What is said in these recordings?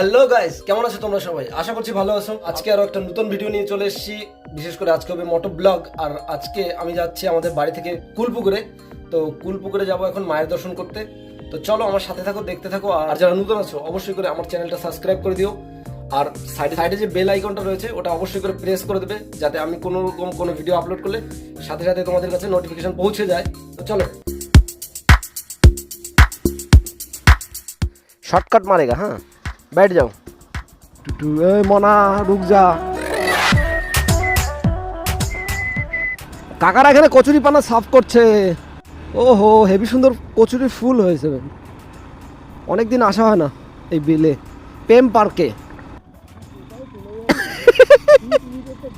Hello guys কেমন আছো তোমরা সবাই? আশা করছি ভালো আছো। আজকে আরও একটা নতুন ভিডিও নিয়ে চলে এসেছি। বিশেষ করে আজকে হবে মোটো ব্লগ আর আজকে আমি যাচ্ছি আমাদের বাড়ি থেকে কুলপুকুরে। তো কুলপুকুরে যাব এখন মায়ের দর্শন করতে। তো চলো আমার সাথে থাকো, দেখতে থাকো। আর যারা নতুন আছো, অবশ্যই করে আমার চ্যানেলটা সাবস্ক্রাইব করে দিও। আর সাইডে সাইডে যে বেল আইকনটা রয়েছে, ওটা অবশ্যই করে প্রেস করে দেবে, যাতে আমি কোনো রকম কোনো ভিডিও আপলোড করলে সাথে সাথে তোমাদের কাছে নোটিফিকেশন পৌঁছে যায়। তো চলো। শর্টকাট মারেগা হ্যাঁ? बैठ जाओ टुटू ए मोना रुक जा কাকারা এখানে কচুরি পানা সাফ করছে ওহো হেভি সুন্দর কচুরি ফুল হয়েছে অনেক দিন আসা হয় না এই বিলে প্রেম পার্কে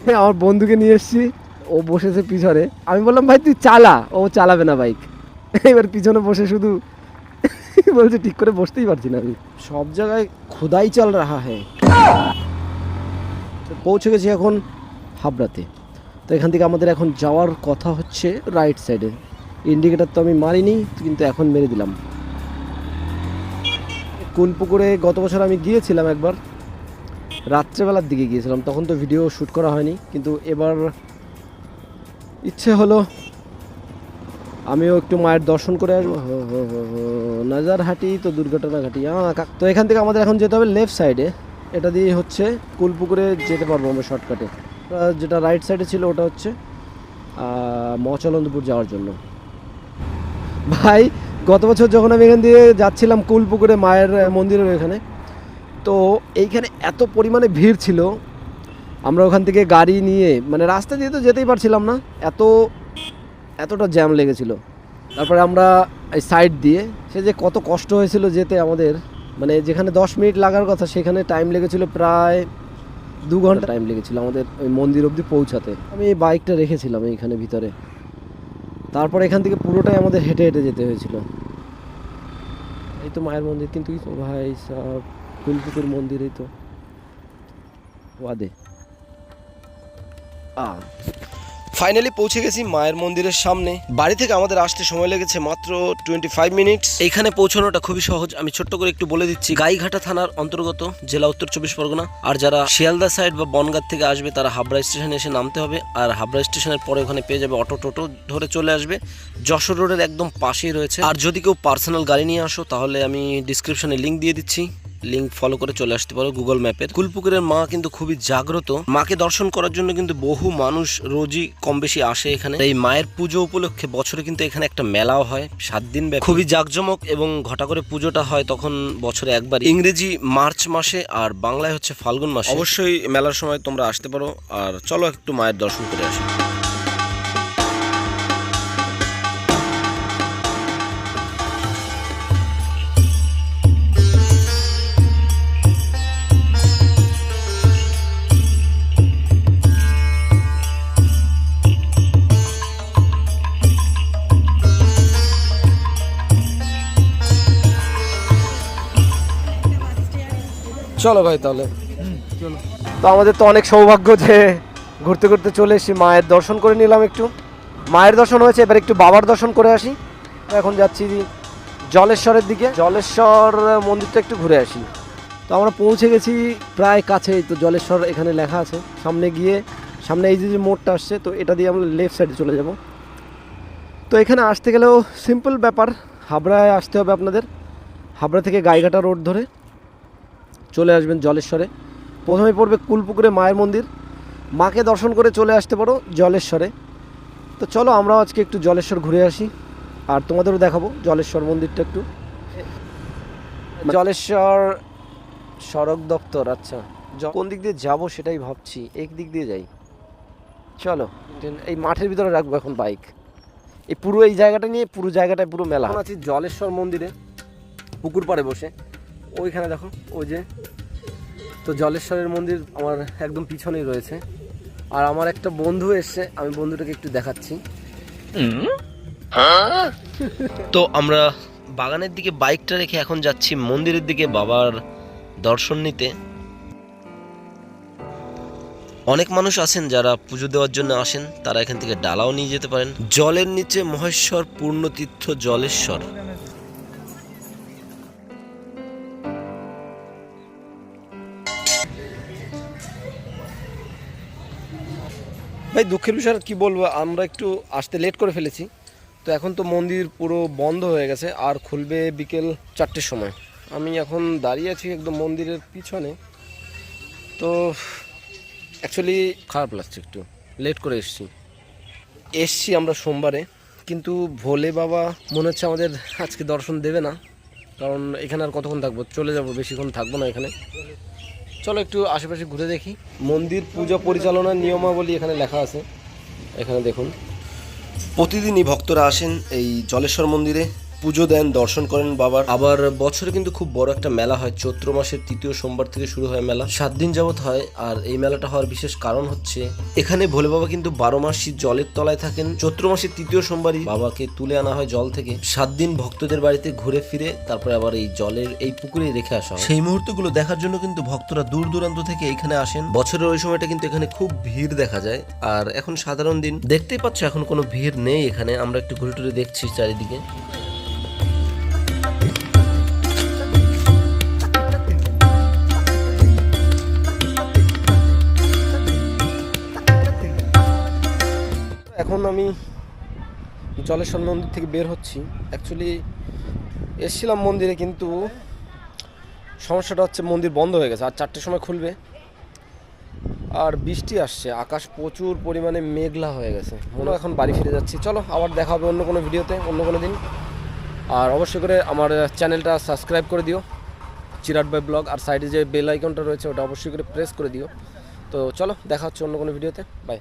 হ্যাঁ আমার বন্ধুকে নিয়ে এসেছি ও বসেছে পিছনে আমি বললাম ভাই তুই চালা ও চালাবে না বাইক এবার পিছনে বসে শুধু বলছে ঠিক করে বসতেই পারছি না আমি সব জায়গায় খোদাই চাল রাখা হ্যাঁ পৌঁছে গেছি এখন হাবড়াতে। তো এখান থেকে আমাদের এখন যাওয়ার কথা হচ্ছে রাইট সাইডে ইন্ডিকেটার তো আমি মারিনি, কিন্তু এখন মেরে দিলাম। কুলপুকুরে গত বছর আমি গিয়েছিলাম একবার, রাত্রেবেলার দিকে গিয়েছিলাম, তখন তো ভিডিও শ্যুট করা হয়নি, কিন্তু এবার ইচ্ছে হলো আমিও একটু মায়ের দর্শন করে আসব। নাজারহাটি তো দুর্ঘটনা ঘাটি তো এখান থেকে আমাদের এখন যেতে হবে লেফট সাইডে এটা দিয়ে হচ্ছে কুলপুকুরে যেতে পারব আমরা শর্টকাটে যেটা রাইট সাইডে ছিল ওটা হচ্ছে আহ, মহাচলন্দপুর যাওয়ার জন্য। ভাই গত বছর যখন আমি এখান দিয়ে যাচ্ছিলাম কুলপুকুরে মায়ের মন্দিরের এখানে তো এইখানে এত পরিমাণে ভিড় ছিল। আমরা ওখান থেকে গাড়ি নিয়ে মানে রাস্তা দিয়ে তো যেতেই পারছিলাম না। এত এতটা জ্যাম লেগেছিল। তারপরে আমরা এই সাইড দিয়ে, সে যে কত কষ্ট হয়েছিল যেতে আমাদের মানে যেখানে দশ মিনিট লাগার কথা, সেখানে টাইম লেগেছিল প্রায় দু ঘণ্টা টাইম লেগেছিল আমাদের ওই মন্দির অবধি পৌঁছাতে। আমি এই বাইকটা রেখেছিলাম এইখানে ভিতরে। তারপর এখান থেকে পুরোটাই আমাদের হেঁটে হেঁটে যেতে হয়েছিল। এই তো মায়ের মন্দির কিন্তু ভাই, সব ফুলপুকুর মন্দির, এই তো। ওয়াদে। আ ফাইনালি পৌঁছে গেছি মায়ের মন্দিরের সামনে। বাড়ি থেকে আমাদের আসতে সময় লেগেছে মাত্র টোয়েন্টি ফাইভ মিনিটস এখানে পৌঁছানোটা খুবই সহজ। আমি ছোট্ট করে একটু বলে দিচ্ছি। গাইঘাটা থানার অন্তর্গত জেলা উত্তর চব্বিশ পরগনা। আর যারা শিয়ালদা সাইড বা বনগাঁ থেকে আসবে, তারা হাবড়া স্টেশনে এসে নামতে হবে। আর হাবড়া স্টেশনের পরে ওখানে পেয়ে যাবে অটো টোটো ধরে চলে আসবে। যশোর রোডের একদম পাশেই রয়েছে। আর যদি কেউ পার্সোনাল গাড়ি নিয়ে আসো, তাহলে আমি ডিসক্রিপশনে লিঙ্ক দিয়ে দিচ্ছি। লিঙ্ক ফলো করে চলে আসতে পারো গুগল ম্যাপের কুলপুকুরের মা কিন্তু খুবই জাগ্রত। মাকে দর্শন করার জন্য কিন্তু বহু মানুষ রোজই কম বেশি আসে এখানে। এই মায়ের পুজো উপলক্ষে বছরে কিন্তু এখানে একটা মেলাও হয়, সাত দিন খুবই জাঁকজমক এবং ঘটা করে পুজোটা হয় তখন বছরে একবার ইংরেজি মার্চ মাসে আর বাংলায় হচ্ছে ফাল্গুন মাসে। অবশ্যই মেলার সময় তোমরা আসতে পারো। আর চলো একটু মায়ের দর্শন করে আসি। চলো ভাই তাহলে। তো আমাদের তো অনেক সৌভাগ্য যে ঘুরতে ঘুরতে চলে এসেছি মায়ের দর্শন করে নিলাম একটু। মায়ের দর্শন হয়েছে এবার একটু বাবার দর্শন করে আসি। এখন যাচ্ছি জলেশ্বরের দিকে। জলেশ্বর মন্দিরটা একটু ঘুরে আসি। তো আমরা পৌঁছে গেছি প্রায় কাছেই তো জলেশ্বর এখানে লেখা আছে। সামনে গিয়ে সামনে এই যে যে মোড়টা আসছে তো এটা দিয়ে আমরা লেফট সাইডে চলে যাব। তো এখানে আসতে গেলেও সিম্পল ব্যাপার। হাবড়ায় আসতে হবে আপনাদের। হাবড়া থেকে গাইঘাটা রোড ধরে। চলে আসবেন জলেশ্বরে। প্রথমে পড়বে কুলপুকুরে মায়ের মন্দির। মাকে দর্শন করে চলে আসতে পারো জলেশ্বরে। তো চলো আমরাও আজকে একটু জলেশ্বর ঘুরে আসি। আর তোমাদেরও দেখাবো জলেশ্বর মন্দিরটা একটু। জলেশ্বর সড়ক দপ্তর আচ্ছা। কোন দিক দিয়ে যাব সেটাই ভাবছি, এক দিক দিয়ে যাই। চলো, এই মাঠের ভিতরে রাখব এখন বাইক। এই পুরো এই জায়গাটা নিয়ে পুরো জায়গাটায় পুরো মেলা। আছি জলেশ্বর মন্দিরে, পুকুর পাড়ে বসে। ওইখানে দেখো ওই যে তো জলেশ্বরের মন্দির আমার একদম পিছনেই রয়েছে। আর আমার একটা বন্ধু এসছে আমি বন্ধুটাকে একটু দেখাচ্ছি। তো আমরা বাগানের দিকে বাইকটা রেখে এখন যাচ্ছি মন্দিরের দিকে বাবার দর্শন নিতে। অনেক মানুষ আছেন যারা পুজো দেওয়ার জন্য আসেন তারা এখান থেকে ডালাও নিয়ে যেতে পারেন। জলের নিচে মহেশ্বর পূর্ণতীর্থ জলেশ্বর। ভাই দুঃখের বিষয় আর কি বলব আমরা একটু আসতে লেট করে ফেলেছি। তো এখন তো মন্দির পুরো বন্ধ হয়ে গেছে আর খুলবে বিকেল চারটের সময়। আমি এখন দাঁড়িয়ে আছি একদম মন্দিরের পিছনে। তো অ্যাকচুয়ালি খারাপ লাগছে একটু লেট করে এসছি। এসছি আমরা সোমবারে কিন্তু ভোলে বাবা মনে হচ্ছে আমাদের আজকে দর্শন দেবে না কারণ এখানে আর কতক্ষণ থাকব? চলে যাব বেশিক্ষণ থাকব না এখানে। চলো একটু আশেপাশে ঘুরে দেখি। মন্দির পূজা পরিচালনার নিয়মাবলী এখানে লেখা আছে। এখানে দেখুন। প্রতিদিনই ভক্তরা আসেন এই জলেশ্বর মন্দিরে। পুজো দেন, দর্শন করেন বাবার। আবার বছরে কিন্তু খুব বড় একটা মেলা হয়, চৈত্র মাসের তৃতীয় সোমবার থেকে শুরু হয় মেলা। সাত দিন যাবত হয়, আর এই মেলাটা হওয়ার বিশেষ কারণ হচ্ছে, এখানে ভোলে বাবা কিন্তু বারো মাসই জলের তলায় থাকেন। চৈত্র মাসের তৃতীয় সোমবারই বাবাকে তুলে আনা হয় জল থেকে। সাত দিন ভক্তদের বাড়িতে ঘুরে ফিরে তারপরে আবার এই জলের এই পুকুরে রেখে আসা হয়। সেই মুহূর্তগুলো দেখার জন্য কিন্তু ভক্তরা দূর দূরান্ত থেকে এখানে আসেন। বছরের ওই সময়টা কিন্তু এখানে খুব ভিড় দেখা যায়, আর এখন সাধারণ দিন। দেখতেই পাচ্ছ, এখন কোনো ভিড় নেই এখানে। আমরা একটু ঘুরে টুরে দেখছি চারিদিকে। এখন আমি জলেশ্বর মন্দির থেকে বের হচ্ছি। অ্যাকচুয়ালি এসছিলাম মন্দিরে কিন্তু সমস্যাটা হচ্ছে মন্দির বন্ধ হয়ে গেছে। আর চারটের সময় খুলবে। আর বৃষ্টি আসছে। আকাশ প্রচুর পরিমাণে মেঘলা হয়ে গেছে। মনে এখন বাড়ি ফিরে যাচ্ছি। চলো, আবার দেখা হবে অন্য কোনো ভিডিওতে, অন্য কোনো দিন। আর অবশ্যই করে আমার চ্যানেলটা সাবস্ক্রাইব করে দিও। চিরাট বাই ব্লগ। আর সাইডে যে বেল আইকনটা রয়েছে, ওটা অবশ্যই করে প্রেস করে দিও। তো চলো, দেখা হচ্ছে অন্য কোনো ভিডিওতে। বাই